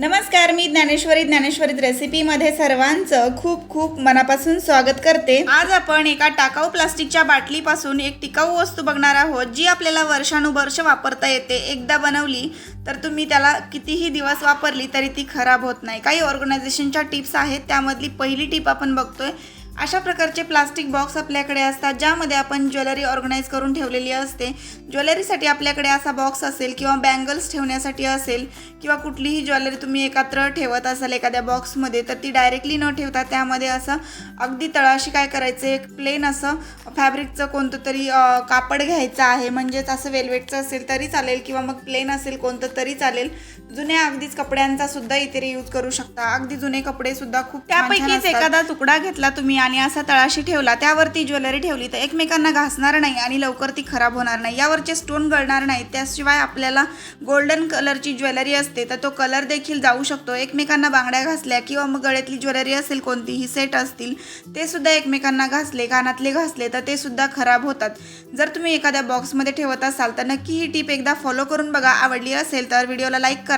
नमस्कार मी ज्ञानेश्वरी ज्ञानेश्वरीत रेसिपीमध्ये सर्वांचं खूप खूप मनापासून स्वागत करते. आज आपण एका टाकाऊ प्लास्टिकच्या बाटलीपासून एक टिकाऊ वस्तू बघणार आहोत जी आपल्याला वर्षानुवर्ष वापरता येते. एकदा बनवली तर तुम्ही त्याला कितीही दिवस वापरली तरी ती खराब होत नाही. काही ऑर्गनायझेशनच्या टिप्स आहेत त्यामधली पहिली टिप आपण बघतोय. अशा प्रकारचे प्लास्टिक बॉक्स आपल्याकडे असतात ज्यामध्ये आपण ज्वेलरी ऑर्गनाईज करून ठेवलेली असते. ज्वेलरीसाठी आपल्याकडे असा बॉक्स असेल किंवा बँगल्स ठेवण्यासाठी असेल किंवा कुठलीही ज्वेलरी तुम्ही एकत्र ठेवत असाल एखाद्या बॉक्समध्ये तर ती डायरेक्टली न ठेवता त्यामध्ये असं अगदी तळाशी काय करायचं एक प्लेन असं फॅब्रिकचं कोणतं तरी कापड घ्यायचं आहे म्हणजेच असं वेल्वेटचं असेल तरी चालेल किंवा मग प्लेन असेल कोणतं तरी चालेल जुन्या अगदीच कपड्यांचा सुद्धा इथे यूज करू शकता. अगदी जुने कपडे सुद्धा खूप त्यापैकीच. एखादा तुकडा घेतला तुम्ही आणि असा तळाशी ठेवला त्यावरती ज्वेलरी ठेवली तर एकमेकांना घासणार नाही आणि लवकर ती खराब होणार नाही. यावरचे स्टोन गळणार नाही. त्याशिवाय आपल्याला गोल्डन कलरची ज्वेलरी असते तर तो कलर देखील जाऊ शकतो. एकमेकांना बांगड्या घासल्या किंवा मग गळ्यातली ज्वेलरी असेल कोणतीही सेट असतील ते सुद्धा एकमेकांना घासले कानातले घासले तर ते सुद्धा खराब होतात. जर तुम्ही एखाद्या बॉक्समध्ये ठेवत असाल तर नक्की ही टीप एकदा फॉलो करून बघा. आवडली असेल तर व्हिडिओला लाईक करा.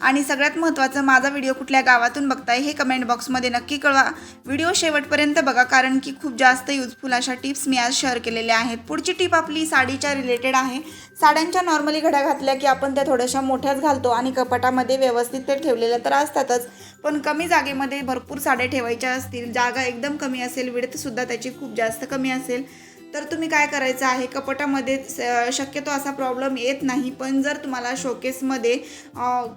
आणि सगळ्यात महत्त्वाचं माझा व्हिडिओ कुठल्या गावातून बघताय हे कमेंट बॉक्समध्ये नक्की कळवा. व्हिडिओ शेवटपर्यंत बघा कारण की खूप जास्त युजफुल अशा टिप्स मी आज शेअर केलेल्या आहेत. पुढची टिप आपली साडीच्या रिलेटेड आहे. साड्यांच्या नॉर्मली घड्या घातल्या की आपण त्या थोड्याशा मोठ्याच घालतो आणि कपाटामध्ये व्यवस्थित ते ठेवलेल्या तर असतातच. पण कमी जागेमध्ये भरपूर साड्या ठेवायच्या असतील जागा एकदम कमी असेल विडतसुद्धा त्याची खूप जास्त कमी असेल. तर तुम्ही काय करायचं आहे? कपाटामध्ये स- शक्यतो असा प्रॉब्लेम येत नाही पण जर तुम्हाला शोकेसमध्ये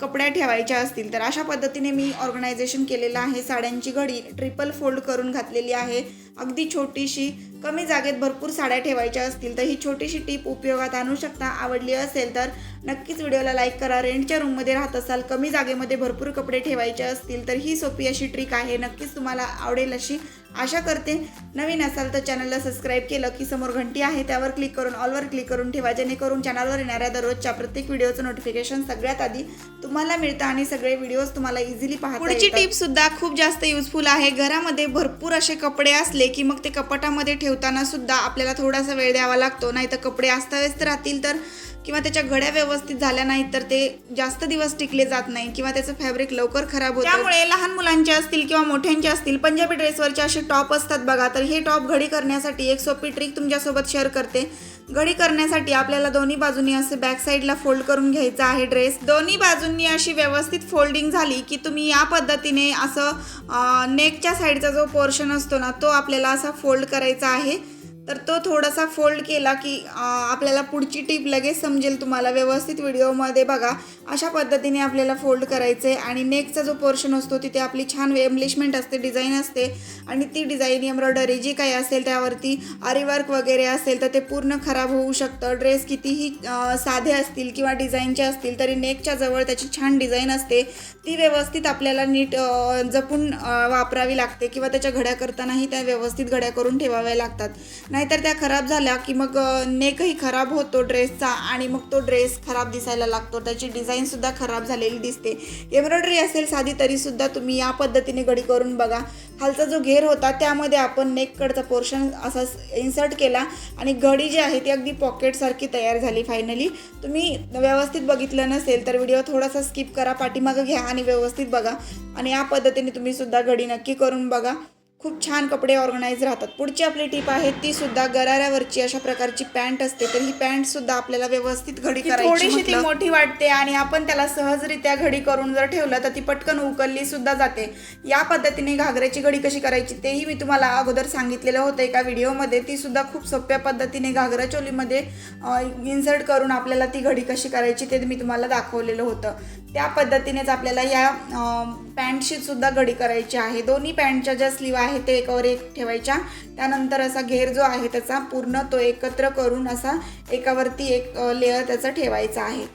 कपड्या ठेवायच्या असतील तर अशा पद्धतीने मी ऑर्गनायझेशन केलेलं आहे. साड्यांची घडी ट्रिपल फोल्ड करून घातलेली आहे. अगदी छोटीशी कमी जागेत भरपूर साड्या ठेवायच्या असतील तर ही छोटीशी टीप उपयोगात आणू शकता. आवडली असेल तर नक्कीच व्हिडिओला लाईक करा. रेंटच्या रूममध्ये राहत असाल कमी जागेमध्ये भरपूर कपडे ठेवायचे असतील तर ही सोपी अशी ट्रिक आहे. नक्कीच तुम्हाला आवडेल अशी आशा करते. नवीन असाल तर चॅनलला सबस्क्राईब केलं की समोर घंटी आहे त्यावर क्लिक करून ऑलवर क्लिक करून ठेवा. जेणेकरून चॅनलवर येणाऱ्या दररोजच्या प्रत्येक व्हिडिओचं नोटिफिकेशन सगळ्यात आधी तुम्हाला मिळतं आणि सगळे व्हिडिओज तुम्हाला इझिली पाहता पुढची. टिप सुद्धा खूप जास्त युजफुल आहे. घरामध्ये भरपूर असे कपडे असले की मग ते कपाटामध्ये ठेवताना सुद्धा आपल्याला थोडासा वेळ द्यावा लागतो. नाही तर कपडे अस्ताव्यस्त राहतील तर किंवा त्याच्या घड्या व्यवस्थित झाल्या नाहीत तर ते जास्त दिवस टिकले जात नाही किंवा त्याचं फॅब्रिक लवकर खराब होतं. त्यामुळे लहान मुलांचे असतील किंवा मोठ्यांचे असतील पंजाबी ड्रेसवरचे असे टॉप असतात बघा. तर हे टॉप घडी करण्यासाठी एक सोपी ट्रिक तुमच्यासोबत शेअर करते. घडी करण्यासाठी आपल्याला दोन्ही बाजूनी असे बॅक साईडला फोल्ड करून घ्यायचा आहे ड्रेस दोन्ही बाजूंनी अशी व्यवस्थित फोल्डिंग झाली की तुम्ही या पद्धतीने असं नेकच्या साईडचा जो पोर्शन असतो ना तो आपल्याला असा फोल्ड करायचा आहे. तर तो थोडासा फोल्ड केला की आपल्याला पुढची टीप लगेच समजेल तुम्हाला. व्यवस्थित व्हिडिओमध्ये बघा अशा पद्धतीने आपल्याला फोल्ड करायचं आहे आणि नेकचा जो पोर्शन असतो तिथे आपली छान एम्ब्लिशमेंट असते डिझाईन असते. आणि ती डिझाईन एम्ब्रॉयडरी जी काही असेल त्यावरती आरीवर्क वगैरे असेल तर ते पूर्ण खराब होऊ शकतं. ड्रेस कितीही साधे असतील किंवा डिझाईनचे असतील तरी नेकच्या जवळ त्याची छान डिझाईन असते. ती व्यवस्थित आपल्याला नीट जपून वापरावी लागते किंवा त्याच्या घड्या करतानाही त्या व्यवस्थित घड्या करून ठेवाव्या लागतात. नाहीतर त्या खराब झाल्या की मग नेकही खराब होतो ड्रेसचा आणि मग तो ड्रेस खराब दिसायला लागतो. त्याची डिझाईनसुद्धा खराब झालेली दिसते. एम्ब्रॉयडरी असेल साधी तरीसुद्धा तुम्ही या पद्धतीने घडी करून बघा. खालचा जो घेर होता त्यामध्ये आपण नेककडचा पोर्शन असा इन्सर्ट केला आणि घडी जी आहे ती अगदी पॉकेटसारखी तयार झाली फायनली तुम्ही व्यवस्थित बघितलं नसेल तर व्हिडिओ थोडासा स्किप करा पाठीमागं घ्या आणि व्यवस्थित बघा. आणि या पद्धतीने तुम्ही सुद्धा घडी नक्की करून बघा. खूप छान कपडे ऑर्गनाईज राहतात. पुढची आपली टीप आहे ती सुद्धा गराऱ्यावरची अशा प्रकारची पॅन्ट असते तर ही पॅन्ट सुद्धा आपल्याला व्यवस्थित घडी करायची थोडीशी ती. मोठी वाटते आणि आपण त्याला सहजरित्या घडी करून जर ठेवलं तर ती पटकन उकलली सुद्धा जाते. या पद्धतीने घागऱ्याची घडी कशी करायची तेही मी तुम्हाला अगोदर सांगितलेलं होतं एका व्हिडिओमध्ये. ती सुद्धा खूप सोप्या पद्धतीने घागरा चोलीमध्ये इन्सर्ट करून आपल्याला ती घडी कशी करायची ते मी तुम्हाला दाखवलेलं होतं. त्या पद्धतीनेच आपल्याला या पॅन्टशी सुद्धा घडी करायची आहे. दोन्ही पॅन्टच्या ज्या स्लीव आहे ते एकावर एक ठेवायच्या. त्यानंतर असा घेर जो आहे त्याचा पूर्ण तो एकत्र करून असा एकावरती एक लेअर त्याचा ठेवायचा आहे.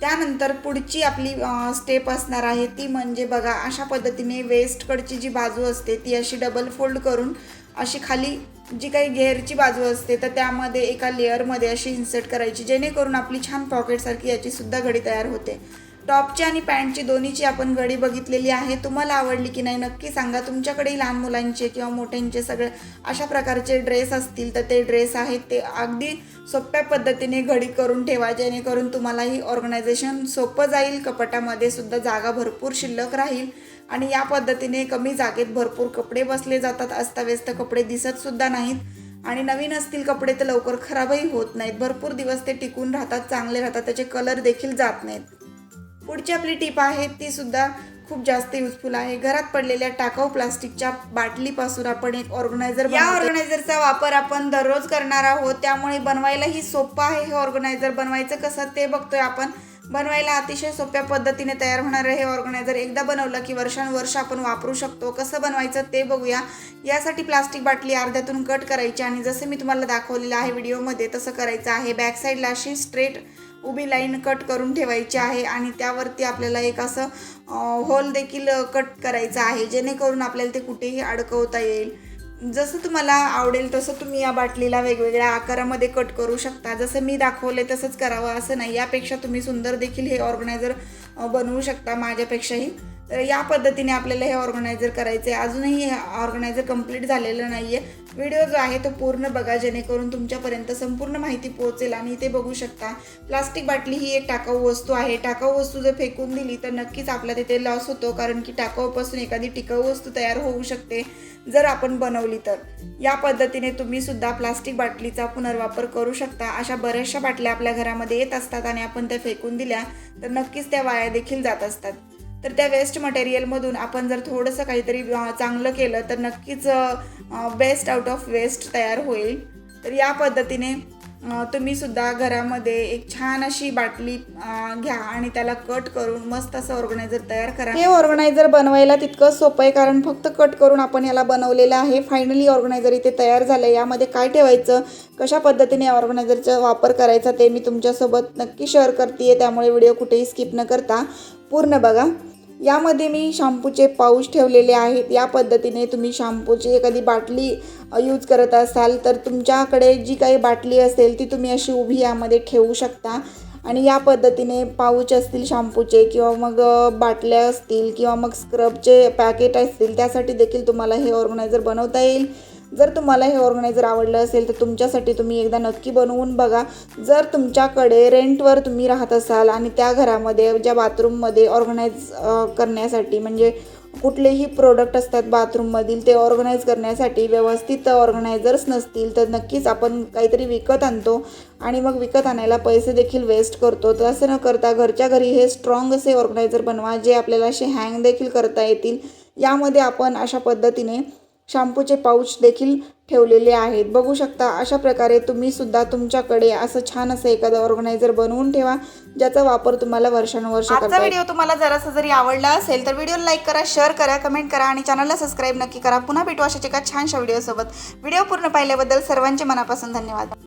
त्यानंतर पुढची आपली स्टेप असणार आहे ती म्हणजे बघा अशा पद्धतीने वेस्टकडची जी बाजू असते ती अशी डबल फोल्ड करून अशी खाली जी काही घेरची बाजू असते तर त्यामध्ये एका लेअरमध्ये अशी इन्सर्ट करायची जेणेकरून आपली छान पॉकेटसारखी याची सुद्धा घडी तयार होते. टॉपची आणि पॅन्टची दोन्हीची आपण घडी बघितलेली आहे. तुम्हाला आवडली की नाही नक्की सांगा. तुमच्याकडेही लहान मुलांचे किंवा मोठ्यांचे सगळे अशा प्रकारचे ड्रेस असतील तर ते ड्रेस आहेत. ते अगदी सोप्या पद्धतीने घडी करून ठेवा. जेणेकरून तुम्हालाही ऑर्गनायझेशन सोपं जाईल. कपाटामध्ये सुद्धा जागा भरपूर शिल्लक राहील. आणि या पद्धतीने कमी जागेत भरपूर कपडे बसले जातात. अस्ताव्यस्त कपडे दिसत सुद्धा नाहीत. आणि नवीन असतील कपडे तर लवकर खराबही होत नाहीत. भरपूर दिवस ते टिकून राहतात चांगले राहतात. त्याचे कलर देखील जात नाहीत. पुढची आपली टीप आहे ती सुद्धा खूप जास्त युजफुल आहे. घरात पडलेल्या टाकाऊ प्लास्टिकच्या बाटलीपासून आपण एक ऑर्गनायझर या ऑर्गनायझरचा वापर आपण दररोज करणार आहोत. त्यामुळे बनवायलाही सोपं आहे हे ऑर्गनायझर बनवायचं. कसं ते बघतोय आपण. बनवायला अतिशय सोप्या पद्धतीने तयार होणारं हे ऑर्गनायझर एकदा बनवलं की वर्षानुवर्ष आपण वापरू शकतो. कसं बनवायचं ते बघूया. यासाठी प्लास्टिक बाटली अर्ध्यातून कट करायची आणि जसं मी तुम्हाला दाखवलेलं आहे व्हिडिओमध्ये तसं करायचं आहे. बॅक साईडला अशी स्ट्रेट उभी लाईन कट करून ठेवायची आहे आणि त्यावरती आपल्याला एक असं होल देखील कट करायचं आहे. जेणेकरून आपल्याला ते कुठेही अडकवता येईल. जसं तुम्हाला आवडेल तसं तुम्ही या बाटलीला वेगवेगळ्या आकारामध्ये कट करू शकता. जसं मी दाखवले तसंच करावं असं नाही. यापेक्षा तुम्ही सुंदर देखील हे ऑर्गनायझर बनवू शकता माझ्यापेक्षाही. तर या पद्धतीने आपल्याला हे ऑर्गनायझर करायचं आहे अजूनही हे ऑर्गनायझर कंप्लीट झालेलं नाही आहे व्हिडिओ जो आहे तो पूर्ण बघा जेणेकरून तुमच्यापर्यंत संपूर्ण माहिती पोहोचेल आणि इथे बघू शकता. प्लास्टिक बाटली ही एक टाकाऊ वस्तू आहे. टाकाऊ वस्तू जर फेकून दिली तर नक्कीच आपला तिथे लॉस होतो कारण की टाकाऊपासून एखादी टिकाऊ वस्तू तयार होऊ शकते जर आपण बनवली तर. या पद्धतीने तुम्ही सुद्धा प्लास्टिक बाटलीचा पुनर्वापर करू शकता. अशा बऱ्याचशा बाटल्या आपल्या घरामध्ये येत असतात आणि आपण त्या फेकून दिल्या तर नक्कीच त्या वाया देखील जात असतात. तर त्या वेस्ट मटेरियलमधून आपण जर थोडंसं काहीतरी चांगलं केलं तर नक्कीच बेस्ट आउट ऑफ वेस्ट तयार होईल. तर या पद्धतीने तुम्ही सुद्धा घरामध्ये एक छान अशी बाटली घ्या आणि त्याला कट करून मस्त असं ऑर्गनायझर तयार करा. हे ऑर्गनायझर बनवायला तितकं सोपं आहे कारण फक्त कट करून आपण याला बनवलेलं आहे. फायनली ऑर्गनायझर इथे तयार झालं आहे यामध्ये काय ठेवायचं? कशा पद्धतीने ऑर्गनायझरचा वापर करायचा ते मी तुमच्यासोबत नक्की शेअर करते त्यामुळे व्हिडिओ कुठेही स्किप न करता. पूर्ण बघा. यामध्ये मी शॅम्पूचे पाऊच ठेवलेले आहेत. या पद्धतीने तुम्ही शॅम्पूची एखादी बाटली यूज करत असाल तर तुमच्याकडे जी काही बाटली असेल ती तुम्ही अशी उभी यामध्ये ठेवू शकता. आणि या पद्धतीने पाऊच असतील शॅम्पूचे किंवा मग बाटल्या असतील किंवा मग स्क्रबचे पॅकेट असतील त्यासाठी देखील तुम्हाला हे ऑर्गनायझर बनवता येईल. जर तुम्हाला हे ऑर्गनायझर आवडलं असेल तर तुमच्यासाठी तुम्ही एकदा नक्की बनवून बघा. जर तुमच्याकडे रेंटवर तुम्ही राहत असाल आणि त्या घरामध्ये ज्या बाथरूममध्ये ऑर्गनाईज करण्यासाठी म्हणजे कुठलेही प्रोडक्ट असतात बाथरूममधील ते ऑर्गनाईज करण्यासाठी व्यवस्थित ऑर्गनायझर्स नसतील तर नक्कीच आपण काहीतरी विकत आणतो आणि मग विकत आणायला पैसे देखील वेस्ट करतो. तर असं न करता घरच्या घरी हे स्ट्रॉंग असे ऑर्गनायझर बनवा जे आपल्याला असे हँग देखील करता येतील. यामध्ये आपण अशा पद्धतीने शॅम्पूचे पाऊच देखील ठेवलेले आहेत. बघू शकता अशा प्रकारे तुम्ही सुद्धा तुमच्याकडे असं छान असं एखादं ऑर्गनायझर बनवून ठेवा ज्याचा वापर तुम्हाला वर्षानुवर्ष आजचा. व्हिडिओ तुम्हाला जरासा जरी आवडला असेल तर व्हिडिओ लाईक करा शेअर करा कमेंट करा आणि चॅनलला सबस्क्राईब नक्की करा. पुन्हा भेटू अशाच एका छानशा व्हिडिओसोबत व्हिडिओ पूर्ण पाहिल्याबद्दल सर्वांचे मनापासून धन्यवाद.